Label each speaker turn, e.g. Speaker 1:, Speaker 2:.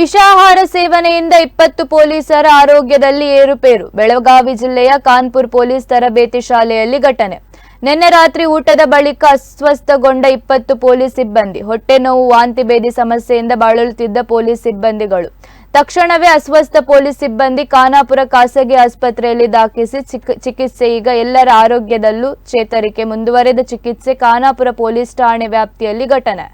Speaker 1: ವಿಷಾಹಾರ ಸೇವನೆಯಿಂದ ಇಪ್ಪತ್ತು ಪೊಲೀಸರ ಆರೋಗ್ಯದಲ್ಲಿ ಏರುಪೇರು. ಬೆಳಗಾವಿ ಜಿಲ್ಲೆಯ ಕಾನ್ಪುರ್ ಪೊಲೀಸ್ ತರಬೇತಿ ಶಾಲೆಯಲ್ಲಿ ಘಟನೆ. ನಿನ್ನೆ ರಾತ್ರಿ ಊಟದ ಬಳಿಕ ಅಸ್ವಸ್ಥಗೊಂಡ ಇಪ್ಪತ್ತು ಪೊಲೀಸ್ ಸಿಬ್ಬಂದಿ. ಹೊಟ್ಟೆ ನೋವು, ವಾಂತಿ ಭೇದಿ ಸಮಸ್ಯೆಯಿಂದ ಬಳಲುತ್ತಿದ್ದ ಪೊಲೀಸ್ ಸಿಬ್ಬಂದಿಗಳು. ತಕ್ಷಣವೇ ಅಸ್ವಸ್ಥ ಪೊಲೀಸ್ ಸಿಬ್ಬಂದಿ ಖಾನಾಪುರ ಖಾಸಗಿ ಆಸ್ಪತ್ರೆಯಲ್ಲಿ ದಾಖಲಿಸಿ ಚಿಕಿತ್ಸೆ ಈಗ ಎಲ್ಲರ ಆರೋಗ್ಯದಲ್ಲೂ ಚೇತರಿಕೆ. ಮುಂದುವರೆದ ಚಿಕಿತ್ಸೆ ಖಾನಾಪುರ ಪೊಲೀಸ್ ಠಾಣೆ ವ್ಯಾಪ್ತಿಯಲ್ಲಿ ಘಟನೆ.